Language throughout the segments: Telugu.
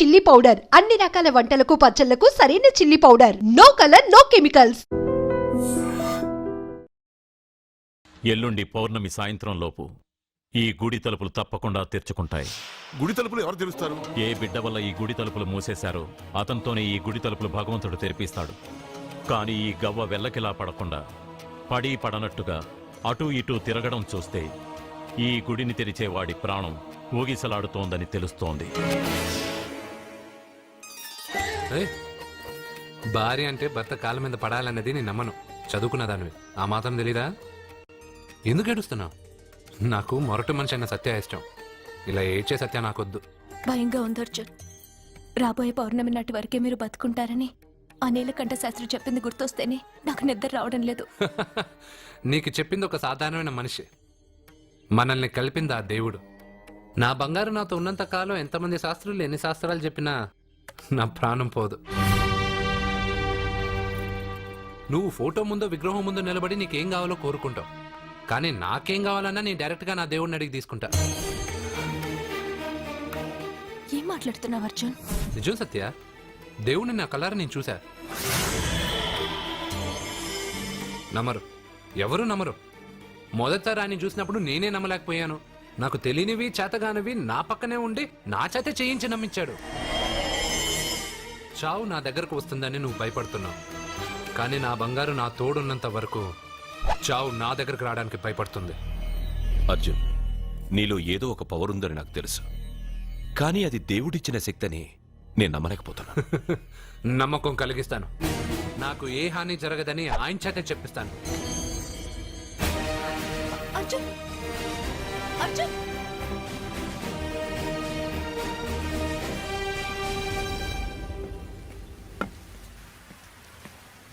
చిల్లీ పౌడర్ అన్ని రకాల వంటలకు పచ్చళ్ళకు సరైన chilli powder no colour no chemicals ఎల్లుండి పౌర్ణమి సాయంత్రం లోపు ఈ గుడి తలుపులు తప్పకుండా తెరుచుకుంటాయి. గుడి తలుపులు ఎవరు తెరుస్తారు? ఏ బిడ్డ వల్ల ఈ గుడి తలుపులు మూసేశారో అతనితోనే ఈ గుడి తలుపులు భగవంతుడు తెరిపిస్తాడు. కానీ ఈ గవ్వ వెల్లకిలా పడకుండా పడి పడనట్టుగా అటూ ఇటూ తిరగడం చూస్తే ఈ గుడిని తెరిచే వాడి ప్రాణం ఊగిసలాడుతోందని తెలుస్తోంది. ఏయ్, భార్య అంటే భర్త కాళ్ళ మీద పడాలన్నది నేను నమ్మను. చదువుకున్న దానివి. ఆ మాత్రం తెలీదా? ఎందుకు ఏడుస్తున్నావు? నాకు మొరటి మనిషి అన్న సత్య ఇష్టం. ఇలా ఏడ్చే సత్య నాకొద్దు. భయంగా ఉంది అర్జున్. రాబోయే పౌర్ణమి నాటి వరకే మీరు బతుకుంటారని ఆ నీలకంఠ శాస్త్రి చెప్పింది గుర్తొస్తేనే నాకు నిద్ర రావడం లేదు. నీకు చెప్పింది ఒక సాధారణమైన మనిషి. మనల్ని కలిపింది ఆ దేవుడు. నా బంగారు నాతో ఉన్నంత కాలం ఎంతమంది శాస్త్రులు ఎన్ని శాస్త్రాలు చెప్పినా నా ప్రాణం పోదు. నువ్వు ఫోటో ముందో విగ్రహం ముందో నిలబడి నీకేం కావాలో కోరుకుంటావు. కానీ నాకేం కావాలన్నా నేను డైరెక్ట్గా నా దేవుడిని అడిగి తీసుకుంటా. ఏం మాట్లాడుతున్నావు అర్జున్? నిజం సత్య దేవుడిని నా కలర్ నేను చూసా. నమ్మరు. ఎవరు నమ్మరు? మొదట రాని చూసినప్పుడు నేనే నమ్మలేకపోయాను. నాకు తెలియనివి చేతగానివి నా పక్కనే ఉండి నా చేత చేయించి నమ్మించాడు. చావు నా దగ్గరకు వస్తుందని నువ్వు భయపడుతున్నావు. కానీ నా బంగారు నా తోడున్నంత వరకు చావు నా దగ్గరకు రావడానికి భయపడుతుంది. అర్జున్ నీలో ఏదో ఒక పవర్ ఉందని నాకు తెలుసు. కానీ అది దేవుడిచ్చిన శక్తిని నేను నమ్మలేకపోతున్నా. నమ్మకం కలిగిస్తాను. నాకు ఏ హాని జరగదని ఆయన చేత చెప్పిస్తాను. అర్జున్! అర్జున్!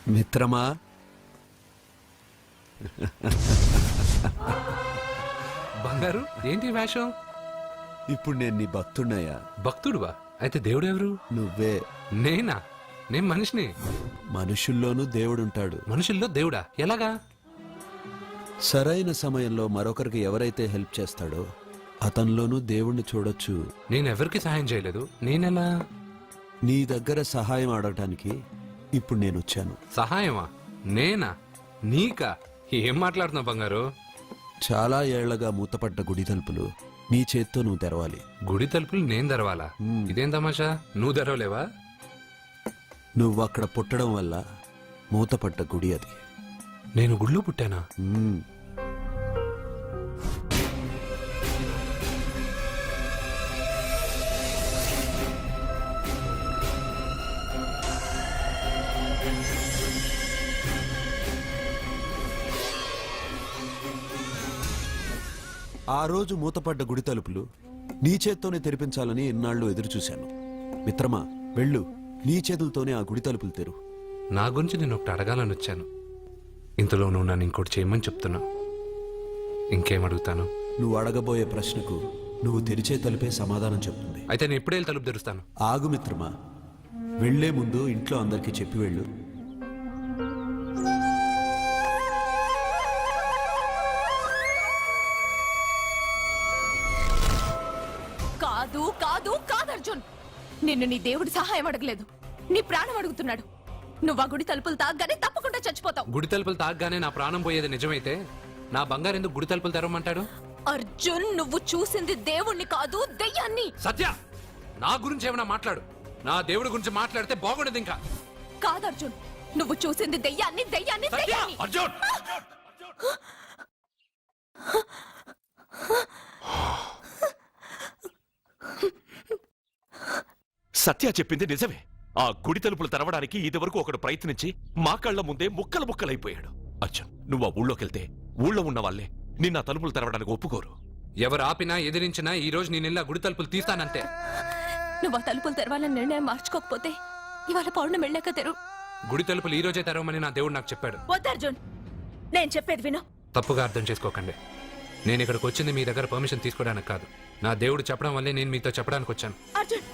మిత్రమా? బంగారు ఏంటి వేషం? ఇప్పుడు నేను నీ భక్తున్నయ్యా భక్తుడువా? అయితే దేవుడు ఎవరు నువ్వే. నేనా? నేను మనిషిని. మనుషుల్లోనూ దేవుడుంటాడు. మనుషుల్లో దేవుడా? ఎలాగా? సరైన సమయంలో మరొకరికి ఎవరైతే హెల్ప్ చేస్తాడో అతనిలోనూ దేవుణ్ణి చూడొచ్చు. నేను ఎవరికి సహాయం చేయలేదు? నేనెలా? నీ దగ్గర సహాయం అడగటానికి ఇప్పుడు నేను వచ్చాను సహాయమా? నేనా? నీకా? ఏం మాట్లాడుతున్నావు బంగారు? చాలా ఏళ్ళగా మూతపడ్డ గుడి తలుపులు నీ చేత్తో నువ్వు తెరవాలి. గుడి తలుపులు నేను తెరవాలా. ఇదేం తమాషా? నువ్వు తెరవలేవా? నువ్వు అక్కడ పుట్టడం వల్ల మూతపడ్డ గుడి అది. నేను గుడిలో పుట్టానా? ఆ రోజు మూతపడ్డ గుడి తలుపులు నీ చేత్తోనే తెరిపించాలని ఇన్నాళ్ళు ఎదురుచూశాను. మిత్రమా వెళ్ళు. నీ చేతులతోనే ఆ గుడి తలుపులు తెరు. నా గురించి నేను ఒకటి అడగాలని వచ్చాను. ఇంతలో నువ్వు నన్ను ఇంకోటి చేయమని చెప్తున్నా ఇంకేం అడుగుతాను? నువ్వు అడగబోయే ప్రశ్నకు నువ్వు తెరిచే తలుపే సమాధానం చెప్తుంది. అయితే నేను వెళ్ళి తలుపు తెరుస్తాను? ఆగు మిత్రమా. వెళ్ళే ముందు ఇంట్లో అందరికీ చెప్పి వెళ్ళు. నిన్ను నీ దేవుడి సహాయం అడగలేదు. నీ ప్రాణం అడుగుతున్నాడు. నువ్వు ఆ గుడి తలుపులు తాగ్గానే తప్పకుండా చచ్చిపోతావు. గుడి తలుపులు తాగ్గానే నా ప్రాణం పోయేది నిజమైతే నా బంగారు ఎందుకు గుడి తలుపులు తెరవమంటాడు? అర్జున్ నువ్వు చూసింది దేవుణ్ణి కాదు దెయ్యాన్ని. సత్య నా గురించి ఏమైనా మాట్లాడు. నా దేవుడి గురించి మాట్లాడితే బాగుండదు ఇంకా. కాదు అర్జున్ నువ్వు చూసింది దెయ్యాన్ని దెయ్యాన్ని అర్జున్! సత్య చెప్పింది నిజమే. ఆ గుడి తలుపులు తెరవడానికి ఇదివరకు ఒకడు ప్రయత్నించి మా కళ్ళ ముందే ముక్కలు ముక్కలైపోయాడు. అర్జున్ నువ్వు ఆ ఊళ్ళోకెళ్తే ఊళ్ళో ఉన్న వాళ్ళే నిన్న తలుపులు తెరవడానికి ఒప్పుకోరు. ఎవరు ఆపినా ఎదిరించినా ఈ రోజు నేను ఇలా గుడి తలుపులు తీస్తానంతే. నువ్వు ఆ తలుపులు తెరవాలని నిర్ణయం మార్చుకోకపోతే ఇవాళ పౌర్ణమి వెళ్ళాక తెరు. గుడి తలుపులు ఈ రోజే తెరవమని నా దేవుడు నాకు చెప్పాడు. వద్దు అర్జున్ నేను చెప్పేది విను. తప్పుగా అర్థం చేసుకోకండి. నేను ఇక్కడికి వచ్చింది మీ దగ్గర పర్మిషన్ తీసుకోవడానికి కాదు. నా దేవుడు చెప్పడం వల్లే నేను మీతో చెప్పడానికి వచ్చాను. అర్జున్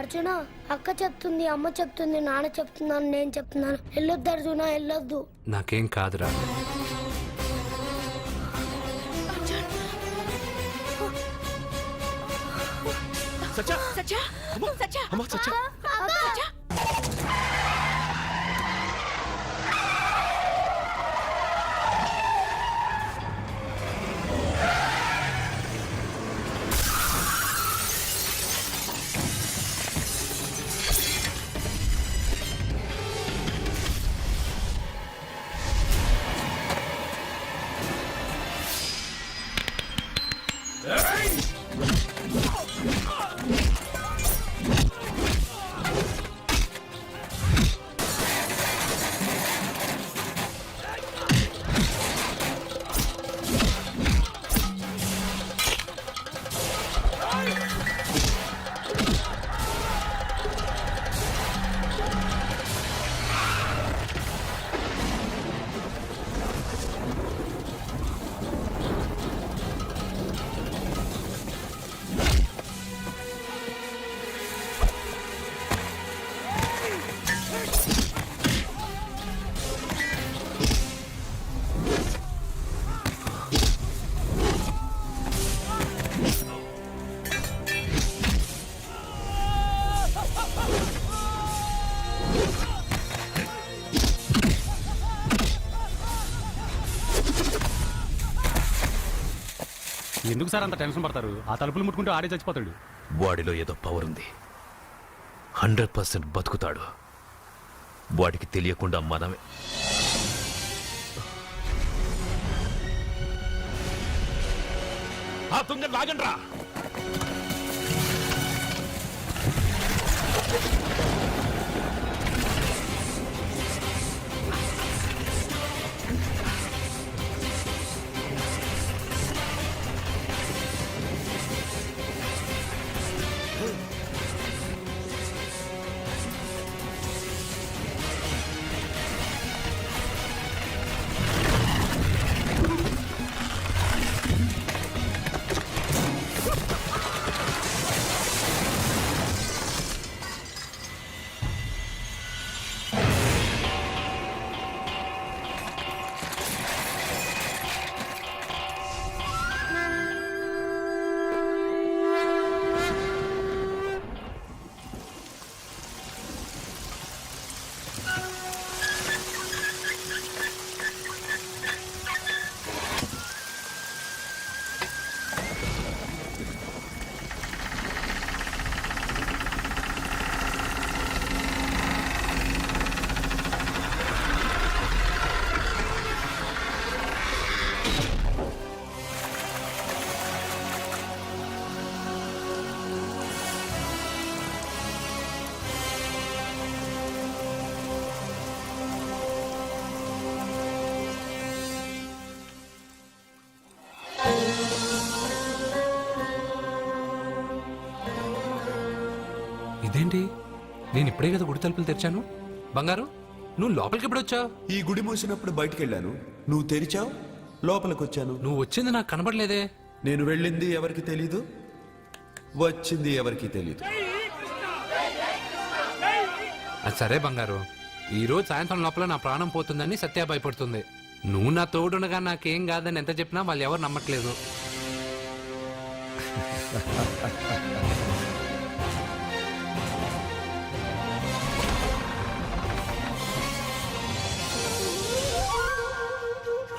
అర్జున? అక్క చెప్తుంది అమ్మ చెప్తుంది నాన్న చెప్తున్నాను నేను చెప్తున్నాను. వెళ్ళొద్దు అర్జున వెళ్ళొద్దు. నాకేం కాదురా. సత్య సత్య సత్య అమ్మా సత్య ఎందుకు సార్ అంత టెన్షన్ పడతారు? ఆ తలుపులు ముట్టుకుంటూ ఆడే చచ్చిపోతాడు. వాడిలో ఏదో పవర్ ఉంది. హండ్రెడ్ పర్సెంట్ బతుకుతాడు. వాడికి తెలియకుండా మనమే. ఆ తుంగ లాగండ్రా! ఇదేంటి నేను ఇప్పుడే కదా గుడి తలుపులు తెరిచాను. బంగారు నువ్వు లోపలికి ఎప్పుడు వచ్చావు? ఈ గుడి మూసినప్పుడు బయటికి వెళ్ళాను నువ్వు తెరిచావు? లోపలికి వచ్చాను నువ్వు వచ్చింది నాకు కనబడలేదే. నేను వెళ్ళింది ఎవరికి తెలీదు? వచ్చింది ఎవరికి తెలీదు? అది సరే బంగారు. ఈ రోజు సాయంత్రం లోపల నా ప్రాణం పోతుందని సత్య భయపడుతుంది. నువ్వు నా తోడునగా నాకేం కాదని ఎంత చెప్పినా వాళ్ళు ఎవరు నమ్మట్లేదు.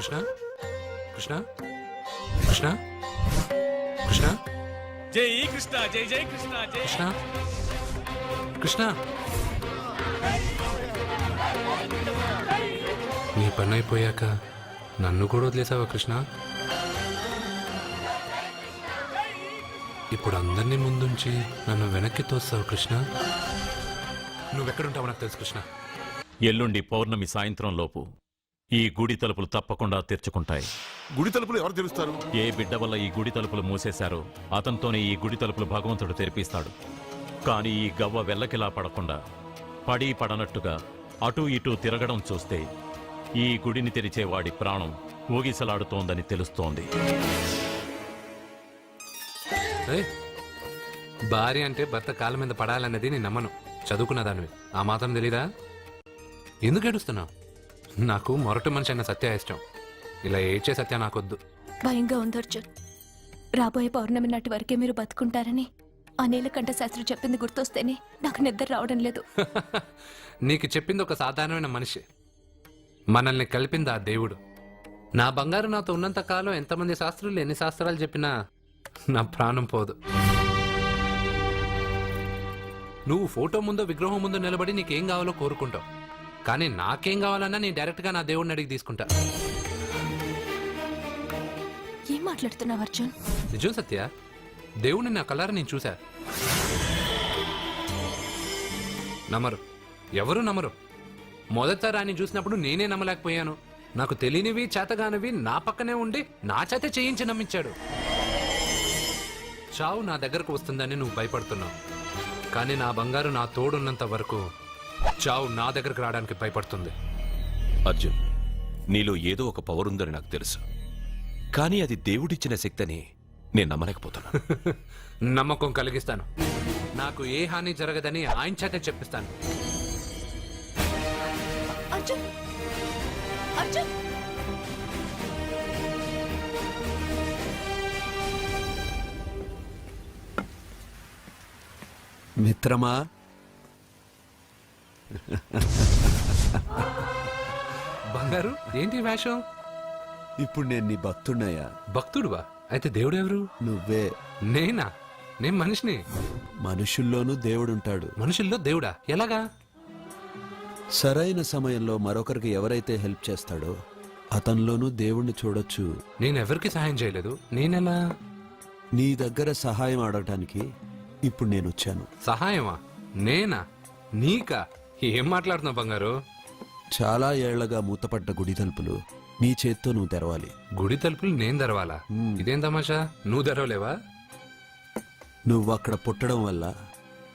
కృష్ణ? కృష్ణ? కృష్ణ? కృష్ణ? జై కృష్ణ జై జై కృష్ణ జై. కృష్ణ? కృష్ణ? నీ పని అయిపోయాక నన్ను కూడా వదిలేసావా కృష్ణ? ఇప్పుడు అందరినీ ముందుంచి నన్ను వెనక్కి తోస్తావు కృష్ణ? నువ్వెక్కడుంటావు నాకు తెలుసు కృష్ణ. ఎల్లుండి పౌర్ణమి సాయంత్రం లోపు ఈ గుడి తలుపులు తప్పకుండా తెరుచుకుంటాయి. గుడి తలుపులు ఎవరు తెరుస్తారు? ఏ బిడ్డ వల్ల ఈ గుడి తలుపులు మూసేశారో అతనితోనే ఈ గుడి తలుపులు భగవంతుడు తెరిపిస్తాడు. కానీ ఈ గవ్వ వెల్లకిలా పడకుండా పడి పడనట్టుగా అటూ ఇటూ తిరగడం చూస్తే ఈ గుడిని తెరిచే వాడి ప్రాణం ఊగిసలాడుతోందని తెలుస్తోంది. ఏయ్, భార్య అంటే భర్త కాళ్ళ మీద పడాలన్నది నేను నమ్మను. చదువుకున్న దానివి. ఆ మాత్రం తెలీదా? ఎందుకు ఏడుస్తున్నావు? నాకు మొరటి మనిషి అన్న సత్య ఇష్టం. ఇలా ఏడ్చే సత్య నాకొద్దు. భయంగా ఉంది అర్జున్. రాబోయే పౌర్ణమి నాటి వరకే మీరు బతుకుంటారని ఆ నీలకంఠ శాస్త్రి చెప్పింది గుర్తొస్తేనే నాకు నిద్ర రావడం లేదు. నీకు చెప్పింది ఒక సాధారణమైన మనిషి. మనల్ని కలిపింది ఆ దేవుడు. నా బంగారు నాతో ఉన్నంత కాలం ఎంతమంది శాస్త్రులు ఎన్ని శాస్త్రాలు చెప్పినా నా ప్రాణం పోదు. నువ్వు ఫోటో ముందో విగ్రహం ముందో నిలబడి నీకేం కావాలో కోరుకుంటావు. కానీ నాకేం కావాలన్నా నేను డైరెక్ట్గా నా దేవుడిని అడిగి తీసుకుంటా. ఏం మాట్లాడుతున్నావు అర్జున్? నిజం సత్య దేవుడిని నా కలర్ నేను చూశా నమ్మరు. ఎవరు నమ్మరు? మొదట రాని చూసినప్పుడు నేనే నమ్మలేకపోయాను. నాకు తెలియనివి చేతగానివి నా పక్కనే ఉండి నా చేత చేయించి నమ్మించాడు. చావు నా దగ్గరకు వస్తుందని నువ్వు భయపడుతున్నావు. కానీ నా బంగారు నా తోడున్నంత వరకు చావు నా దగ్గరకు రావడానికి భయపడుతుంది. అర్జున్ నీలో ఏదో ఒక పవర్ ఉందని నాకు తెలుసు. కానీ అది దేవుడిచ్చిన శక్తిని నేను నమ్మలేకపోతున్నాను నమ్మకం కలిగిస్తాను. నాకు ఏ హాని జరగదని ఆయన చేత చెప్పిస్తాను. అర్జున్! అర్జున్! మిత్రమా? బంగారు ఏంటి వేషం? ఇప్పుడు నేను నీ భక్తున్నయ్యా భక్తుడువా? అయితే దేవుడు ఎవరు నువ్వే. నేనా? నేను మనిషిని. మనుషుల్లోనూ దేవుడుంటాడు. మనుషుల్లో దేవుడా? ఎలాగా? సరైన సమయంలో మరొకరికి ఎవరైతే హెల్ప్ చేస్తాడో అతనిలోనూ దేవుణ్ణి చూడొచ్చు. నేను ఎవరికి సహాయం చేయలేదు? నేనెలా? నీ దగ్గర సహాయం అడగటానికి ఇప్పుడు నేను వచ్చాను సహాయమా? నేనా? నీకా? ఏం మాట్లాడుతున్నావు బంగారు? చాలా ఏళ్ళగా మూతపడ్డ గుడి తలుపులు నీ చేత్తో నువ్వు తెరవాలి. గుడి తలుపులు నేను తెరవాలా. ఇదేం తమాషా? నువ్వు తెరవలేవా? నువ్వు అక్కడ పుట్టడం వల్ల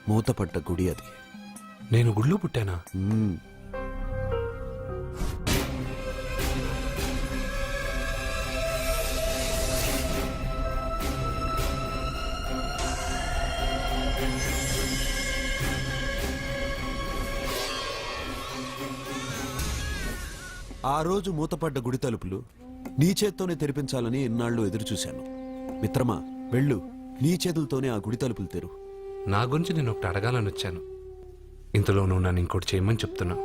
మూతపడ్డ గుడి అది. నేను గుడిలో పుట్టానా? ఆ రోజు మూతపడ్డ గుడి తలుపులు నీ చేత్తోనే తెరిపించాలని ఎన్నాళ్ళు ఎదురుచూశాను. మిత్రమా వెళ్ళు. నీ చేతులతోనే ఆ గుడి తలుపులు తెరు. నా గురించి నేను ఒకటి అడగాలని వచ్చాను. ఇంతలో నువ్వు నన్ను ఇంకోటి చేయమని చెప్తున్నావు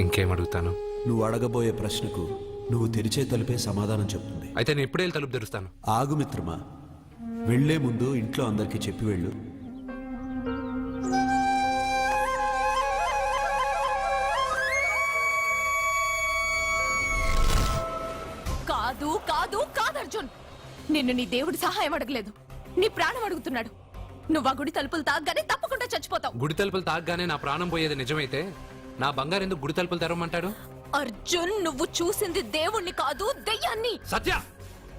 ఇంకేం అడుగుతాను? నువ్వు అడగబోయే ప్రశ్నకు నువ్వు తెరిచే తలుపే సమాధానం చెప్తుంది. అయితే నేను వెళ్ళి తలుపు తెరుస్తాను? ఆగు మిత్రమా. వెళ్ళే ముందు ఇంట్లో అందరికీ చెప్పి వెళ్ళు. కాదు కాదు కాదు అర్జున్. నిన్ను నీ దేవుడి సహాయం అడగలేదు. నీ ప్రాణం అడుగుతున్నాడు. నువ్వు ఆ గుడి తలుపులు తాగ్గానే తప్పకుండా చచ్చిపోతావు. గుడి తలుపులు తాగ్గానే నా ప్రాణం పోయేది నిజమైతే నా బంగారు ఎందుకు గుడి తలుపులు తెరవమంటాడు? అర్జున్ నువ్వు చూసింది దేవుణ్ణి కాదు దెయ్యాన్ని. సత్య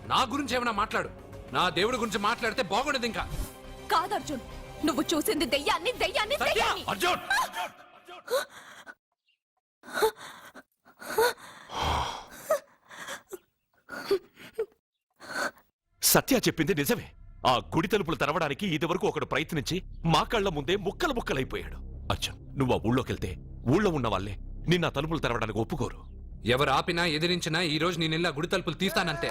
నా గురించి ఏమైనా మాట్లాడు. నా దేవుడి గురించి మాట్లాడితే బాగుండదు ఇంకా. కాదు అర్జున్. నువ్వు చూసింది దెయ్యాన్ని దెయ్యాన్ని సత్య! దెయ్యాన్ని. అర్జున్! సత్య చెప్పింది నిజమే. ఆ గుడి తలుపులు తెరవడానికి ఇదివరకు ఒకడు ప్రయత్నించి మా కళ్ళ ముందే ముక్కలు ముక్కలైపోయాడు. అర్జున్ నువ్వు ఆ ఊళ్ళోకెళ్తే ఊళ్ళో ఉన్న వాళ్ళే నిన్న తలుపులు తెరవడానికి ఒప్పుకోరు. ఎవరు ఆపినా ఎదిరించినా ఈ రోజు నేను ఇలా గుడి తలుపులు తీస్తానంతే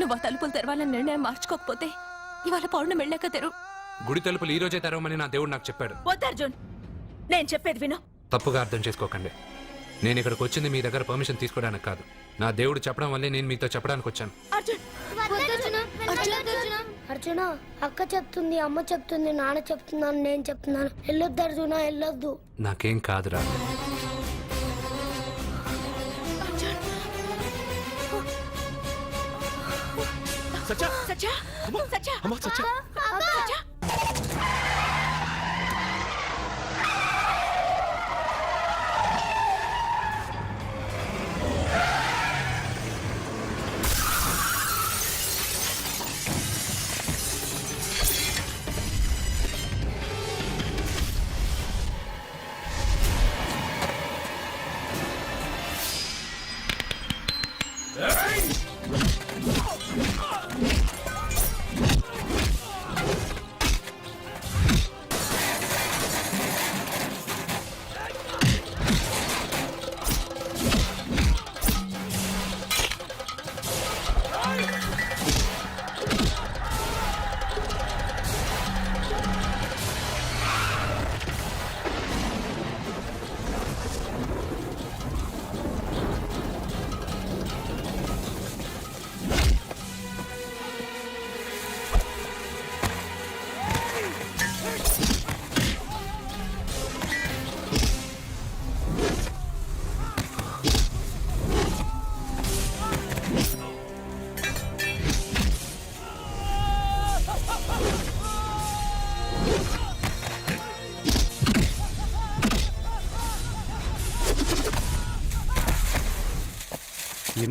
నువ్వు ఆ తలుపులు తెరవాలని నిర్ణయం మార్చుకోకపోతే ఇవాళ పౌర్ణమి వెళ్ళాక తెరు. గుడి తలుపులు ఈ రోజే తెరవమని నా దేవుడు నాకు చెప్పాడు. అర్జున్ నేను చెప్పేది విను. తప్పుగా అర్థం చేసుకోకండి. నేను ఇక్కడికి వచ్చింది మీ దగ్గర పర్మిషన్ తీసుకోవడానికి కాదు. నా దేవుడు చెప్పడం వల్లే నేను మీతో చెప్పడానికి వచ్చాను అర్జున్ అర్జున అక్క చెప్తుంది అమ్మ చెప్తుంది నాన్న చెప్తున్నాను నేను చెప్తున్నాను. వెళ్ళొద్దు అర్జున వెళ్ళొద్దు. నాకేం కాదురా. సత్య సత్య సత్య. అమ్మా. సత్య.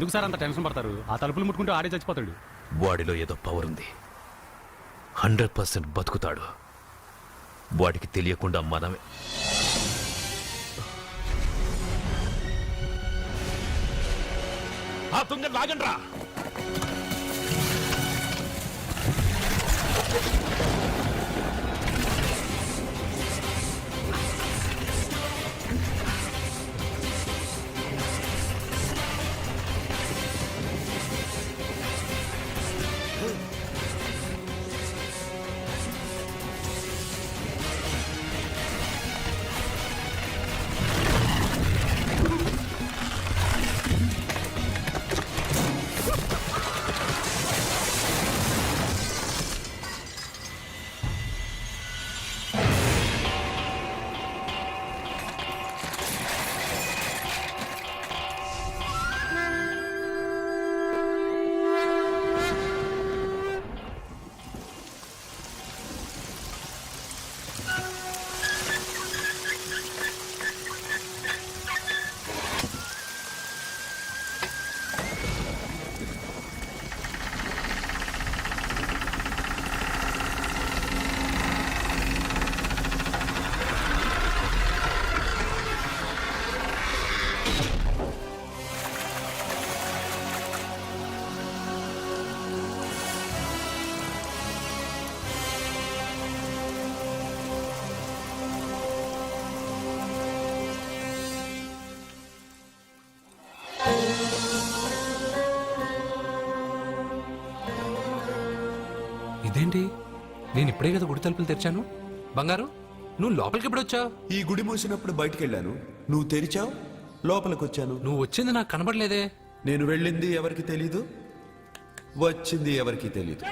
ఎందుకు సార్ అంత టెన్షన్ పడతారు? ఆ తలుపులు ముట్టుకుంటూ ఆడే చచ్చిపోతాడు. వాడిలో ఏదో పవర్ ఉంది. హండ్రెడ్ పర్సెంట్ బతుకుతాడు. వాడికి తెలియకుండా మనమే. ఆ తుంగ లాగండ్రా. ఇదేంటి? నేను ఇప్పుడే కదా గుడి తలుపులు తెరిచాను. బంగారు నువ్వు లోపలికి ఎప్పుడు వచ్చావు? ఈ గుడి మూసినప్పుడు బయటికి వెళ్ళాను నువ్వు తెరిచావు? లోపలికి వచ్చాను నువ్వు వచ్చింది నాకు కనబడలేదే. నేను వెళ్ళింది ఎవరికి తెలీదు? వచ్చింది ఎవరికి తెలీదు?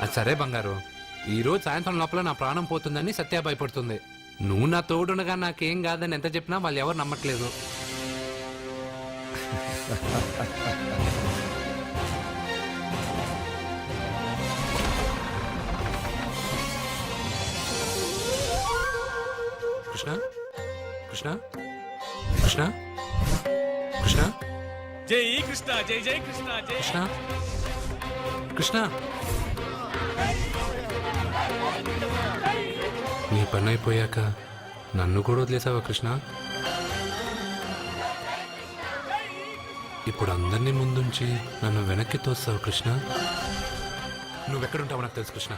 అది సరే బంగారు. ఈ రోజు సాయంత్రం లోపల నా ప్రాణం పోతుందని సత్య భయపడుతుంది. నువ్వు నా తోడునగా నాకేం కాదని ఎంత చెప్పినా వాళ్ళు ఎవరు నమ్మట్లేదు. కృష్ణ? కృష్ణ? కృష్ణ? కృష్ణ? జై కృష్ణ జై జై కృష్ణ జై. కృష్ణ? కృష్ణ? నీ పని అయిపోయాక నన్ను కూడా వదిలేసావా కృష్ణ? ఇప్పుడు అందరినీ ముందుంచి నన్ను వెనక్కి తోస్తావు కృష్ణ? నువ్వెక్కడుంటావో నాకు తెలుసు కృష్ణ.